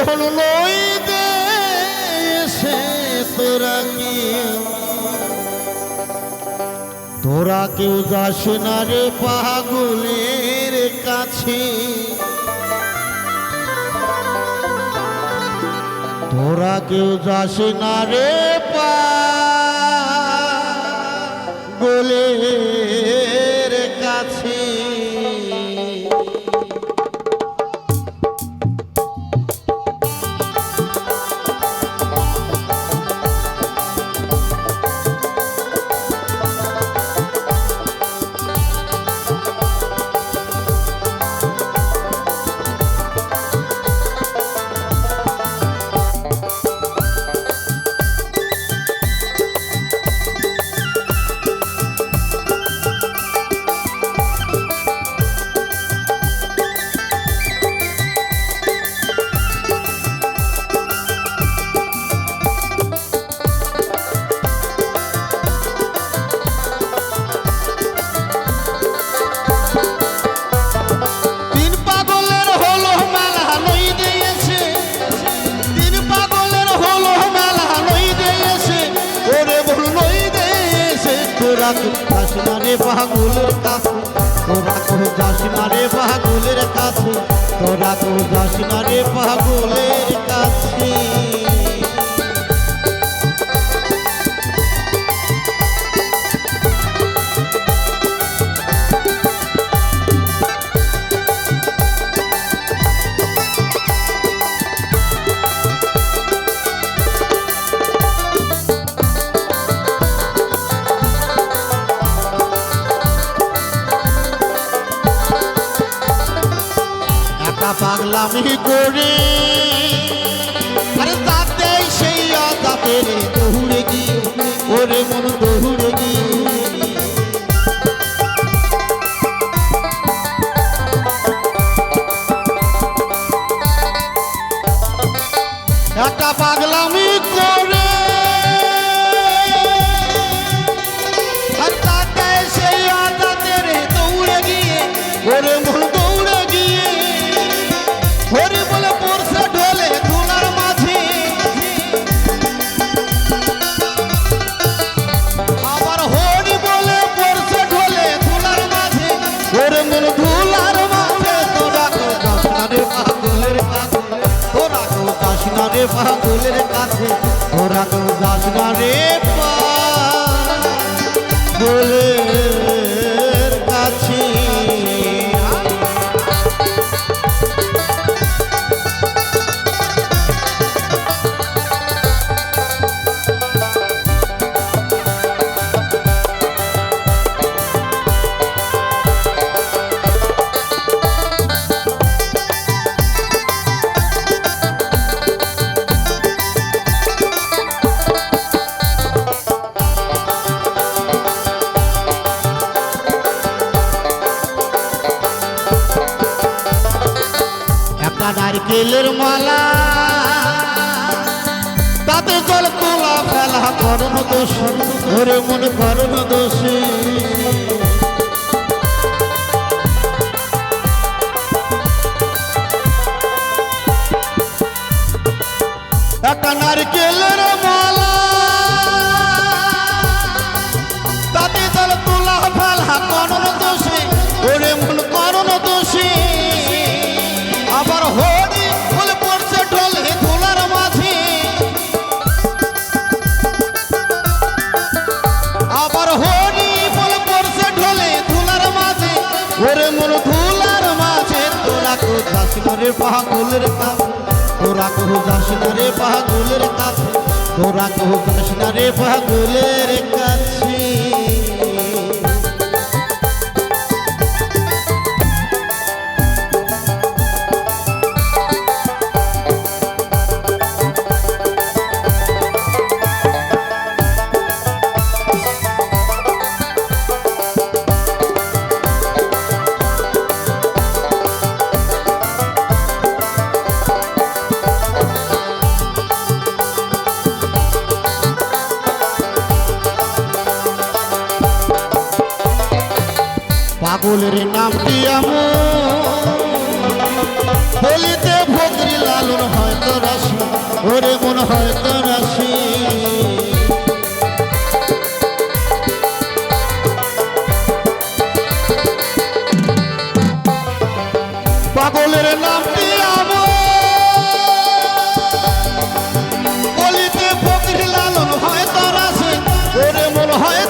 মোহন লই দে এসে তোরা কি তোরা কেউ যাস না রে পাগলের কাছে। তোরা কেউ যাস না রে পাগলের কেউ পাগুলের কাছে তোরা কো যাস মারে পাগলের কাছে। তোরা কো যাস মারে পাগুলের কাছে। একা পাগলামি করে। আরে তাতে সেই আদাতে রে দৌড়ে গিয়ে ওরে মন দৌড়ে পাগলের কাছে তোরা যাস না পাগলের একটা নারকেলের মালা। তাতে জল তোলা ফেলা করণ দোষ ধরে মন করণ দোষে আবার হরি ফুল পড়ছে ঢোলে ধুলার মাঝে। ওরে মন ধুলার মাঝে, তোরা কো যাস করে পাগলের কাছে? তোরা কো যাস রে পাগলের কাছে? তোরা কো যাস রে পাগলের কাছে? পাগলের নামটি আমো বলিতে ভদ্রিলা লালন হয়তো রাশি ওরে মন হয়তো রাশি। হয়